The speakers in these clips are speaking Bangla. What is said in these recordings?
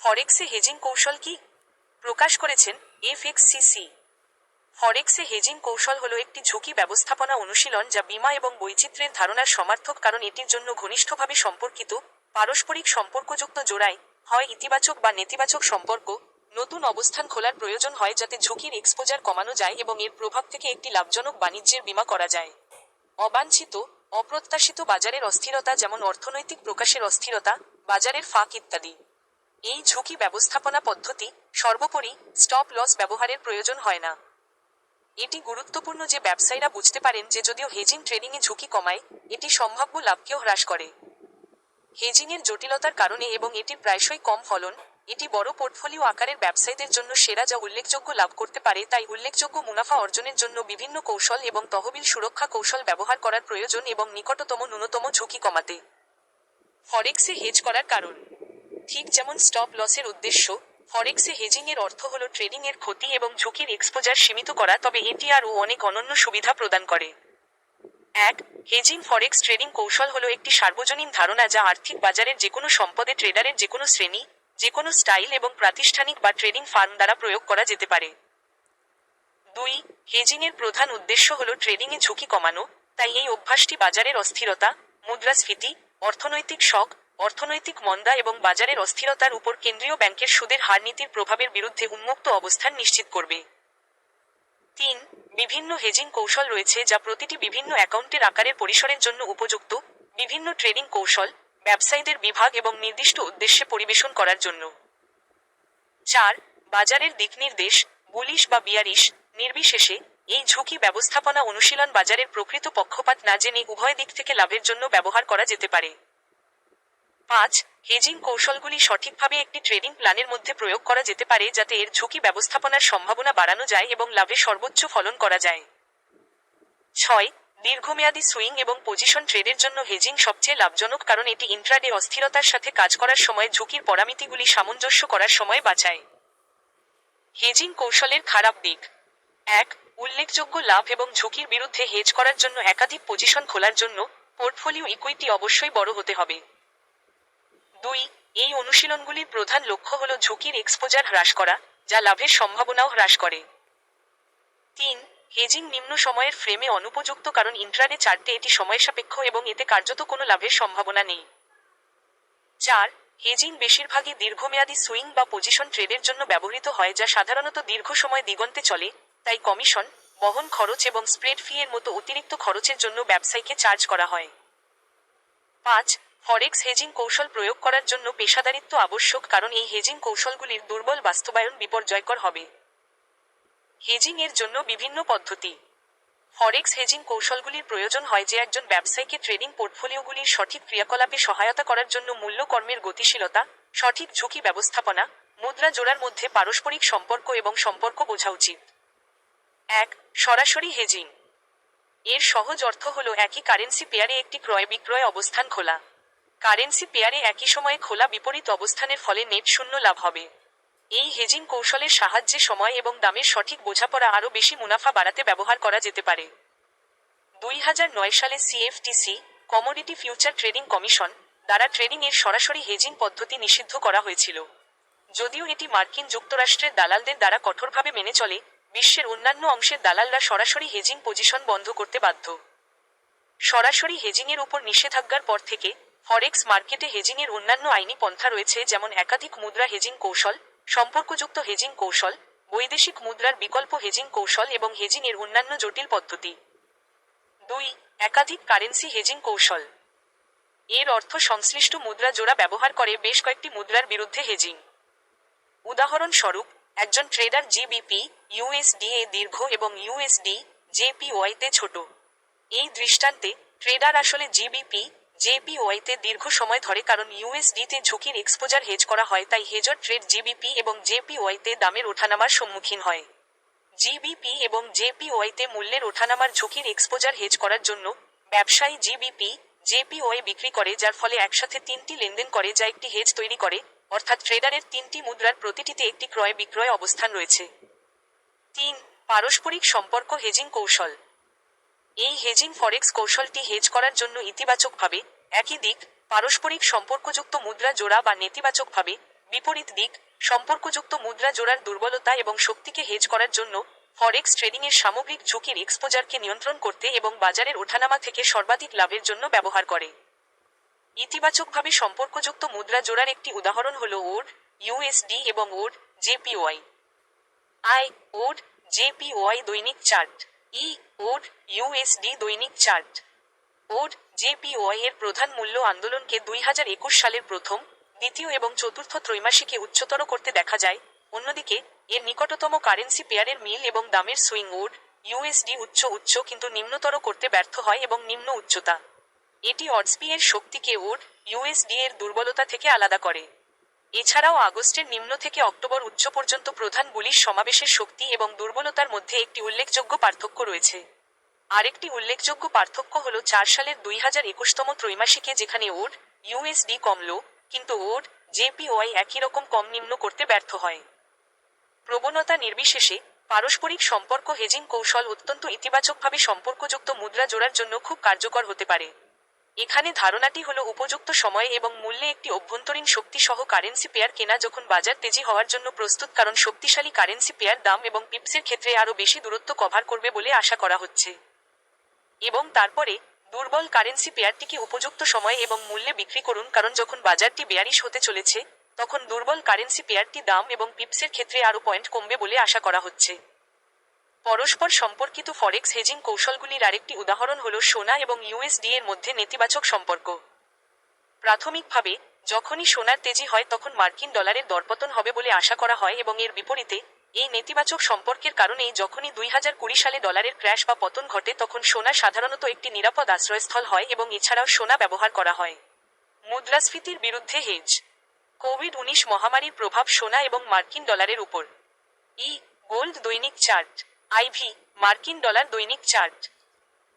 ফরেক্সে হেজিং কৌশল কি? প্রকাশ করেছেন এফএক্সসিসি ফরেক্সে হেজিং কৌশল হলো একটি ঝুঁকি ব্যবস্থাপনা অনুশীলন যা বীমা এবং বৈচিত্র্যের ধারণার সমার্থক কারণ এটির জন্য ঘনিষ্ঠভাবে সম্পর্কিত, পারস্পরিক সম্পর্কযুক্ত জোড়ায় হয় ইতিবাচক বা নেতিবাচক সম্পর্ক, নতুন অবস্থান খোলার প্রয়োজন হয় যাতে ঝুঁকির এক্সপোজার কমানো যায় এবং এর প্রভাব থেকে একটি লাভজনক বাণিজ্যের বীমা করা যায়। অবাঞ্ছিত, অপ্রত্যাশিত বাজারের অস্থিরতা যেমন অর্থনৈতিক প্রকাশের অস্থিরতা, বাজারের ফাঁক ইত্যাদি। এই ঝুঁকি ব্যবস্থাপনা পদ্ধতি সর্বোপরি স্টপ লস ব্যবহারের প্রয়োজন হয় না। এটি গুরুত্বপূর্ণ যে ব্যবসায়ীরা বুঝতে পারেন যে যদিও হেজিং ট্রেডিংয়ে ঝুঁকি কমায়, এটি সম্ভাব্য লাভকেও হ্রাস করে। হেজিংয়ের জটিলতার কারণে এবং এটির প্রায়শই কম ফলন, এটি বড় পোর্টফোলিও আকারের ব্যবসায়ীদের জন্য সেরা যা উল্লেখযোগ্য লাভ করতে পারে, তাই উল্লেখযোগ্য মুনাফা অর্জনের জন্য বিভিন্ন কৌশল এবং তহবিল সুরক্ষা কৌশল ব্যবহার করার প্রয়োজন এবং নিকটতম ন্যূনতম ঝুঁকি কমাতে। ফরেক্সে হেজ করার কারণ ঠিক যেমন স্টপ লসের উদ্দেশ্য ফরেক্সে হেজিং এর অর্থ হল ট্রেডিং এর ক্ষতি এবং ঝুঁকির এক্সপোজার সীমিত করা, তবে এটি আরও অনেক অনন্য সুবিধা প্রদান করে। এক হেজিং ফরেক্স ট্রেডিং কৌশল হলো একটি সার্বজনীন ধারণা যা আর্থিক বাজারের যেকোনো সম্পদে ট্রেডারের যেকোনো শ্রেণি, যেকোনো স্টাইল এবং প্রাতিষ্ঠানিক বা ট্রেডিং ফার্ম দ্বারা প্রয়োগ করা যেতে পারে। দুই হেজিং এর প্রধান উদ্দেশ্য হল ট্রেডিংয়ে ঝুঁকি কমানো, তাই এই অভ্যাসটি বাজারের অস্থিরতা, মুদ্রাস্ফীতি, অর্থনৈতিক শক অর্থনৈতিক মন্দা এবং বাজারের অস্থিরতার উপর কেন্দ্রীয় ব্যাংকের সুদের হার নীতির প্রভাবের বিরুদ্ধে উন্মুক্ত অবস্থান নিশ্চিত করবে। তিন, বিভিন্ন হেজিং কৌশল রয়েছে যা প্রতিটি বিভিন্ন অ্যাকাউন্টের আকারের পরিসরের জন্য উপযুক্ত। বিভিন্ন ট্রেডিং কৌশল, ব্যবসায়ীদের বিভাগ এবং নির্দিষ্ট উদ্দেশ্যে পরিবেশন করার জন্য। চার, বাজারের দিকনির্দেশ বুলিশ বা বিয়ারিশ, নির্বিশেষে এই ঝুঁকি ব্যবস্থাপনা অনুশীলন বাজারের প্রকৃত পক্ষপাত না জেনে উভয় দিক থেকে লাভের জন্য ব্যবহার করা যেতে পারে। পাঁচ হেজিং কৌশলগুলি সঠিকভাবে একটি ট্রেডিং প্ল্যানের মধ্যে প্রয়োগ করা যেতে পারে যাতে এর ঝুঁকি ব্যবস্থাপনার সম্ভাবনা বাড়ানো যায় এবং লাভে সর্বোচ্চ ফলন করা যায়। ছয়, দীর্ঘমেয়াদী সুইং এবং পজিশন ট্রেডের জন্য হেজিং সবচেয়ে লাভজনক কারণ এটি ইন্ট্রাডে অস্থিরতার সাথে কাজ করার সময় ঝুঁকির পরামিতিগুলি সামঞ্জস্য করার সময় বাঁচায়। হেজিং কৌশলের খারাপ দিক। এক, উল্লেখযোগ্য লাভ এবং ঝুঁকির বিরুদ্ধে হেজ করার জন্য একাধিক পজিশন খোলার জন্য পোর্টফোলিও ইকুইটি অবশ্যই বড় হতে হবে। দুই, এই অনুশীলনগুলির প্রধান লক্ষ্য হল ঝুঁকির এক্সপোজার হ্রাস করা, যা লাভের সম্ভাবনাও হ্রাস করে। তিন হেজিং নিম্ন সময়ের ফ্রেমে অনুপযুক্ত কারণ ইন্ট্রাডে চার্টে এটি সময়সাপেক্ষ এবং এতে কার্যত কোনো লাভের সম্ভাবনা নেই। চার হেজিং বেশিরভাগই দীর্ঘমেয়াদী সুইং বা পজিশন ট্রেডের জন্য ব্যবহৃত হয়, যা সাধারণত দীর্ঘ সময় দিগন্তে চলে, তাই কমিশন, বহন খরচ এবং স্প্রেড ফি এর মতো অতিরিক্ত খরচের জন্য ব্যবসায়ীকে চার্জ করা হয়। পাঁচ ফরেক্স হেজিং কৌশল প্রয়োগ করার জন্য পেশাদারিত্ব আবশ্যক, কারণ এই হেজিং কৌশলগুলির দুর্বল বাস্তবায়ন বিপর্যয়কর হবে। হেজিং এর জন্য বিভিন্ন পদ্ধতি। ফরেক্স হেজিং কৌশলগুলির প্রয়োজন হয় যে একজন ব্যবসায়ীকে ট্রেডিং পোর্টফোলিওগুলির সঠিক ক্রিয়াকলাপে সহায়তা করার জন্য মূল্য কর্মের গতিশীলতা, সঠিক ঝুঁকি ব্যবস্থাপনা, মুদ্রা জোড়ার মধ্যে পারস্পরিক সম্পর্ক এবং সম্পর্ক বোঝা উচিত। এক, সরাসরি হেজিং। এর সহজ অর্থ হল একই কারেন্সি পেয়ারে একটি ক্রয় বিক্রয় অবস্থান খোলা। কারেন্সি পেয়ারে একই সময়ে খোলা বিপরীত অবস্থানের ফলে নেট শূন্য লাভ হবে। এই হেজিং কৌশলের সাহায্যে সময় এবং দামের সঠিক বোঝাপড়া আরও বেশি মুনাফা বাড়াতে ব্যবহার করা যেতে পারে। দুই হাজার নয় সালে CFTC, commodity future trading commission, দ্বারা ট্রেডিং এর সরাসরি হেজিং পদ্ধতি নিষিদ্ধ করা হয়েছিল। যদিও এটি মার্কিন যুক্তরাষ্ট্রের দালালদের দ্বারা কঠোরভাবে মেনে চলে, বিশ্বের অন্যান্য অংশের দালালরা সরাসরি হেজিং পজিশন বন্ধ করতে বাধ্য। সরাসরি হেজিংয়ের উপর নিষেধাজ্ঞার পর থেকে ফরেক্স মার্কেটে হেজিংয়ের অন্যান্য আইনি পন্থা রয়েছে, যেমন একাধিক মুদ্রা হেজিং কৌশল, সম্পর্কযুক্ত হেজিং কৌশল, বৈদেশিক মুদ্রার বিকল্প হেজিং কৌশল এবং হেজিং এর অন্যান্য জটিল পদ্ধতি। দুই, একাধিক কারেন্সি হেজিং কৌশল। এর অর্থ সংশ্লিষ্ট মুদ্রা জোড়া ব্যবহার করে বেশ কয়েকটি মুদ্রার বিরুদ্ধে হেজিং উদাহরণস্বরূপ, একজন ট্রেডার জিবিপি ইউএসডিএ দীর্ঘ এবং ইউএসডি জেপিওয়াইতে ছোট। এই দৃষ্টান্তে ট্রেডার আসলে জিবিপি জেপিওয়াইতে দীর্ঘ সময় ধরে কারণ ইউএসডিতে ঝুঁকির এক্সপোজার হেজ করা হয়, তাই হেজর ট্রেড জিবিপি এবং জেপিওয়াইতে দামের ওঠানামার সম্মুখীন হয়। জিবিপি এবং জেপিওয়াইতে মূল্যের ওঠানামার ঝুঁকির এক্সপোজার হেজ করার জন্য ব্যবসায়ী জিবিপি জেপিওয়াই বিক্রি করে, যার ফলে একসাথে তিনটি লেনদেন করে, যা একটি হেজ তৈরি করে, অর্থাৎ ট্রেডারের তিনটি মুদ্রার প্রতিটিতে একটি ক্রয় বিক্রয় অবস্থান রয়েছে। তিন, পারস্পরিক সম্পর্ক হেজিং কৌশল। এই হেজিং ফরেক্স কৌশলটি হেজ করার জন্য ইতিবাচকভাবে একই দিক, পারস্পরিক সম্পর্কযুক্ত মুদ্রা জোড়া বা নেতিবাচকভাবে বিপরীত দিক, সম্পর্কযুক্ত মুদ্রা জোড়ার দুর্বলতা এবং শক্তিকে হেজ করার জন্য ফরেক্স ট্রেডিং এর সামগ্রিক ঝুঁকির এক্সপোজারকে নিয়ন্ত্রণ করতে এবং বাজারের ওঠানামা থেকে সর্বাধিক লাভের জন্য ব্যবহার করে। ইতিবাচকভাবে সম্পর্কযুক্ত মুদ্রা জোড়ার একটি উদাহরণ হল ওড ইউএসডি এবং ওড জেপিওয়াই আই ওড জেপিওয়াই দৈনিক চার্ট ই ওড ইউএসডি দৈনিক চার্ট। ওড জেপিওয়াই এর প্রধান মূল্য আন্দোলনকে দুই হাজার একুশ সালের প্রথম, দ্বিতীয় এবং চতুর্থ ত্রৈমাসিকে উচ্চতর করতে দেখা যায়। অন্যদিকে, এর নিকটতম কারেন্সি পেয়ারের মিল এবং দামের সুইং ওড ইউএসডি উচ্চ উচ্চ কিন্তু নিম্নতর করতে ব্যর্থ হয় এবং নিম্ন উচ্চতা। এটি অডসপি এর শক্তিকে ওড ইউএসডি এর দুর্বলতা থেকে আলাদা করে। এছাড়াও আগস্টের নিম্ন থেকে অক্টোবর উচ্চ পর্যন্ত প্রধান বুলিশ সমাবেশের শক্তি এবং দুর্বলতার মধ্যে একটি উল্লেখযোগ্য পার্থক্য রয়েছে। আরেকটি উল্লেখযোগ্য পার্থক্য হল চার সালের দুই হাজার একুশতম ত্রৈমাসিকে যেখানে ওড ইউএসডি কমল কিন্তু ওড জেপিওয়াই একই রকম কম নিম্ন করতে ব্যর্থ হয়। প্রবণতা নির্বিশেষে পারস্পরিক সম্পর্ক হেজিং কৌশল অত্যন্ত ইতিবাচকভাবে সম্পর্কযুক্ত মুদ্রা জোড়ার জন্য খুব কার্যকর হতে পারে। এখানে ধারণাটি হলো উপযুক্ত সময়ে এবং মূল্যে একটি অভ্যন্তরীণ শক্তি সহ কারেন্সি পেয়ার কেনা যখন বাজার তেজি হওয়ার জন্য প্রস্তুত, কারণ শক্তিশালী কারেন্সি পেয়ার দাম এবং পিপসের ক্ষেত্রে আরও বেশি দূরত্ব কভার করবে বলে আশা করা হচ্ছে। এবং তারপরে, দুর্বল কারেন্সি পেয়ারটিকে উপযুক্ত সময়ে এবং মূল্যে বিক্রি করুন, কারণ যখন বাজারটি বেয়ারিশ হতে চলেছে, তখন দুর্বল কারেন্সি পেয়ারটি দাম এবং পিপসের ক্ষেত্রে আরও পয়েন্ট কমবে বলে আশা করা হচ্ছে। পরস্পর সম্পর্কিত ফরেক্স হেজিং কৌশলগুলির আরেকটি উদাহরণ হল সোনা এবং ইউএসডি এর মধ্যে নেতিবাচক সম্পর্ক। প্রাথমিকভাবে, যখনই সোনার তেজি হয় তখন মার্কিন ডলারের দরপতন হবে বলে আশা করা হয় এবং এর বিপরীতে, এই নেতিবাচক সম্পর্কের কারণেই যখনই দুই হাজার কুড়ি সালে ডলারের ক্র্যাশ বা পতন ঘটে তখন সোনা সাধারণত একটি নিরাপদ আশ্রয়স্থল হয় এবং এছাড়াও সোনা ব্যবহার করা হয়। মুদ্রাস্ফীতির বিরুদ্ধে হেজ কোভিড উনিশ মহামারীর প্রভাব সোনা এবং মার্কিন ডলারের উপর। ই গোল্ড দৈনিক চার্ট। আইভি, মার্কিন ডলার দৈনিক চার্ট।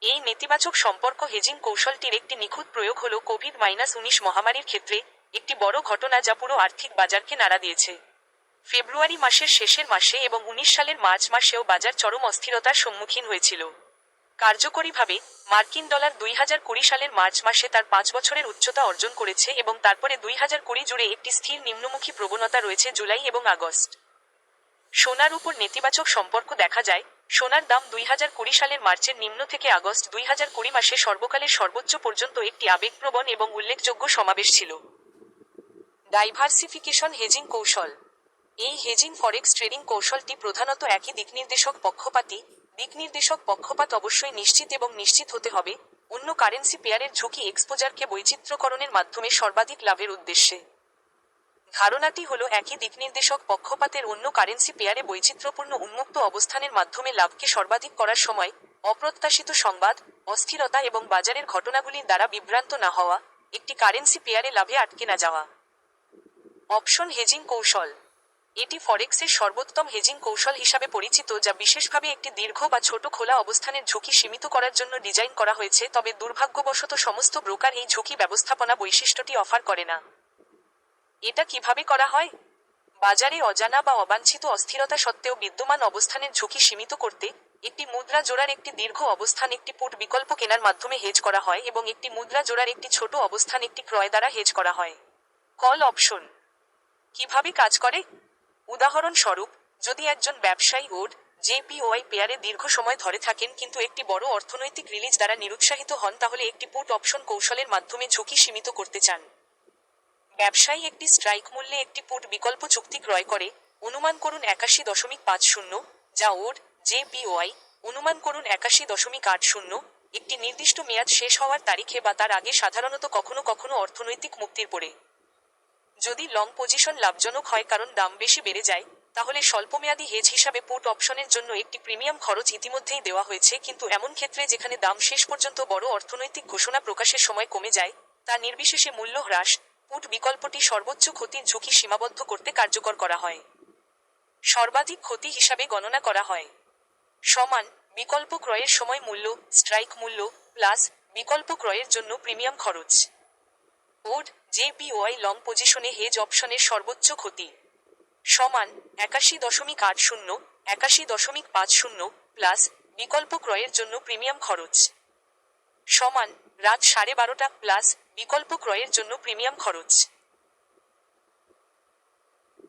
এই নেতিবাচক সম্পর্ক হেজিং কৌশলটির একটি নিখুঁত প্রয়োগ হল কোভিড মাইনাস উনিশ মহামারীর ক্ষেত্রে একটি বড় ঘটনা যা পুরো আর্থিক বাজারকে নাড়া দিয়েছে। ফেব্রুয়ারি মাসের শেষের মাসে এবং উনিশ সালের মার্চ মাসেও বাজার চরম অস্থিরতার সম্মুখীন হয়েছিল। কার্যকরীভাবে, মার্কিন ডলার দুই হাজার কুড়ি সালের মার্চ মাসে তার পাঁচ বছরের উচ্চতা অর্জন করেছে এবং তারপরে দুই হাজার কুড়ি জুড়ে একটি স্থির নিম্নমুখী প্রবণতা রয়েছে জুলাই এবং আগস্ট। সোনার উপর নেতিবাচক সম্পর্ক দেখা যায়, সোনার দাম দুই হাজার কুড়ি সালের মার্চের নিম্ন থেকে আগস্ট দুই হাজার কুড়ি মাসে সর্বকালের সর্বোচ্চ পর্যন্ত একটি আবেগপ্রবণ এবং উল্লেখযোগ্য সমাবেশ ছিল। ডাইভার্সিফিকেশন হেজিং কৌশল। এই হেজিং ফরেক্স ট্রেডিং কৌশলটি প্রধানত একই দিকনির্দেশক পক্ষপাতী, দিকনির্দেশক পক্ষপাত অবশ্যই নিশ্চিত এবং নিশ্চিত হতে হবে, অন্য কারেন্সি পেয়ারের ঝুঁকি এক্সপোজারকে বৈচিত্র্যকরণের মাধ্যমে সর্বাধিক লাভের উদ্দেশ্যে। ধারণাটি হল একই দিকনির্দেশক পক্ষপাতের অন্য কারেন্সি পেয়ারে বৈচিত্র্যপূর্ণ উন্মুক্ত অবস্থানের মাধ্যমে লাভকে সর্বাধিক করার সময় অপ্রত্যাশিত সংবাদ, অস্থিরতা এবং বাজারের ঘটনাগুলির দ্বারা বিভ্রান্ত না হওয়া, একটি কারেন্সি পেয়ারে লাভে আটকে না যাওয়া। অপশন হেজিং কৌশল। এটি ফরেক্সের সর্বোত্তম হেজিং কৌশল হিসাবে পরিচিত, যা বিশেষভাবে একটি দীর্ঘ বা ছোট খোলা অবস্থানের ঝুঁকি সীমিত করার জন্য ডিজাইন করা হয়েছে, তবে দুর্ভাগ্যবশত সমস্ত ব্রোকার এই ঝুঁকি ব্যবস্থাপনা বৈশিষ্ট্যটি অফার করে না। এটা কীভাবে করা হয়? বাজারে অজানা বা অবাঞ্ছিত অস্থিরতা সত্ত্বেও বিদ্যমান অবস্থানের ঝুঁকি সীমিত করতে একটি মুদ্রা জোড়ার একটি দীর্ঘ অবস্থান একটি পুট বিকল্প কেনার মাধ্যমে হেজ করা হয় এবং একটি মুদ্রা জোড়ার একটি ছোট অবস্থান একটি ক্রয় দ্বারা হেজ করা হয়। কল অপশন কীভাবে কাজ করে? উদাহরণস্বরূপ, যদি একজন ব্যবসায়ী ওড জেপিওয়াই পেয়ারে দীর্ঘ সময় ধরে থাকেন কিন্তু একটি বড় অর্থনৈতিক রিলিজ দ্বারা নিরুৎসাহিত হন, তাহলে একটি পুট অপশন কৌশলের মাধ্যমে ঝুঁকি সীমিত করতে চান। ব্যবসায়ী একটি স্ট্রাইক মূল্যে একটি পুট বিকল্প চুক্তি ক্রয় করে, অনুমান করুন একাশি দশমিক পাঁচ শূন্য, যা ওড জেপিওয়াই, অনুমান করুন একাশি দশমিক আট শূন্য, একটি নির্দিষ্ট মেয়াদ শেষ হওয়ার তারিখে বা তার আগে সাধারণত কখনো কখনো অর্থনৈতিক মুক্তির পরে। যদি লং পজিশন লাভজনক হয় কারণ দাম বেশি বেড়ে যায়, তাহলে স্বল্পমেয়াদী হেজ হিসাবে পুট অপশনের জন্য একটি প্রিমিয়াম খরচ ইতিমধ্যেই দেওয়া হয়েছে, কিন্তু এমন ক্ষেত্রে যেখানে দাম শেষ পর্যন্ত বড় অর্থনৈতিক ঘোষণা প্রকাশের সময় কমে যায়, তা নির্বিশেষে মূল্য হ্রাস পুট বিকল্পটি সর্বোচ্চ ক্ষতির ঝুঁকি সীমাবদ্ধ করতে কার্যকর করা হয়। সর্বাধিক ক্ষতি হিসাবে গণনা করা হয়। সমান, বিকল্প ক্রয়ের সময় মূল্য, স্ট্রাইক মূল্য, প্লাস বিকল্প ক্রয়ের জন্য প্রিমিয়াম খরচ। ওড জে জেপিওয়াই লং পজিশনে হেজ অপশনের সর্বোচ্চ ক্ষতি। সমান, একাশি দশমিক আট শূন্য, একাশি দশমিক পাঁচ শূন্য, প্লাস বিকল্প ক্রয়ের জন্য প্রিমিয়াম খরচ। সমান রাত সাড়ে বারোটা প্লাস বিকল্প ক্রয়ের জন্য প্রিমিয়াম খরচ।